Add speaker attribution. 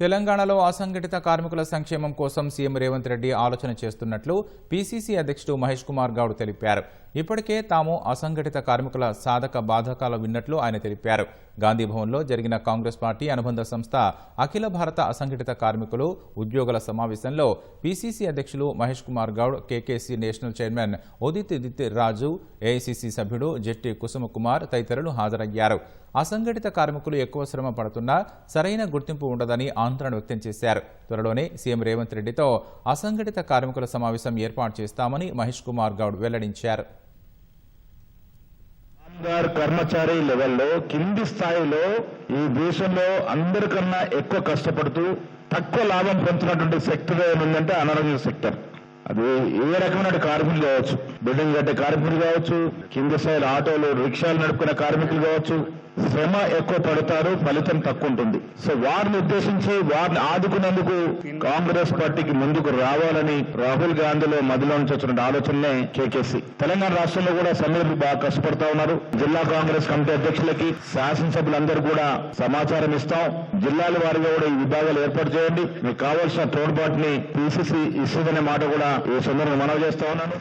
Speaker 1: తెలంగాణలో అసంఘటిత కార్మికుల సంక్షేమం కోసం సీఎం రేవంత్ రెడ్డి ఆలోచన చేస్తున్నట్లు పీసీసీ అధ్యక్షుడు మహేష్ కుమార్ గౌడ్ తెలిపారు. ఇప్పటికే తాము అసంఘటిత కార్మికుల సాధక బాధకాలు విన్నట్లు ఆయన తెలిపారు. గాంధీ భవన్లో జరిగిన కాంగ్రెస్ పార్టీ అనుబంధ సంస్థ అఖిల భారత అసంఘటిత కార్మికులు ఉద్యోగుల సమావేశంలో పీసీసీ అధ్యక్షులు Mahesh Kumar Goud KKC national chairman Udit దిత్ Raju AICC సభ్యుడు జెట్టి కుసుమ కుమార్ తదితరులు హాజరయ్యారు. అసంఘటిత కార్మికులు ఎక్కువ శ్రమ పడుతున్నా సరైన గుర్తింపు ఉండదని ఆందోళన వ్యక్తం చేశారు. త్వరలోనే సీఎం రేవంత్ రెడ్డితో అసంఘటిత కార్మికుల సమావేశం ఏర్పాటు చేస్తామని మహేష్ కుమార్ గౌడ్ వెల్లడించారు.
Speaker 2: కర్మచారి లెవెల్లో కింది స్థాయిలో ఈ దేశంలో అందరికన్నా ఎక్కువ కష్టపడుతూ తక్కువ లాభం పొందుతున్నటువంటి సెక్టర్ ఏముందంటే అనారోగ్య సెక్టర్. అది ఏ రకమైన కార్మికులు కావచ్చు? బిల్డింగ్ కట్టే కార్మికులు కావచ్చు కింది స్థాయిలో ఆటోలు రిక్షాలు నడుపుకునే కార్మికులు కావచ్చు శ్రమ ఎక్కువ పడతారు ఫలితం తక్కువ ఉంటుంది. సో వారిని ఉద్దేశించి వారిని ఆదుకునేందుకు కాంగ్రెస్ పార్టీకి ముందుకు రావాలని రాహుల్ గాంధీలో మధ్యలో నుంచి వచ్చిన ఆలోచననే కేకేసి తెలంగాణ రాష్ట్రంలో కూడా సమీరులు బాగా కష్టపడతా ఉన్నారు. జిల్లా కాంగ్రెస్ కమిటీ అధ్యక్షులకి శాసనసభ్యులందరూ కూడా సమాచారం ఇస్తాం. జిల్లాల వారిగా కూడా ఈ విభాగాలు ఏర్పాటు చేయండి. మీకు కావాల్సిన తోడ్పాటుని పిసిసి ఇస్తుందనే మాట కూడా ఈ సందర్భంగా మనవి చేస్తా ఉన్నాను.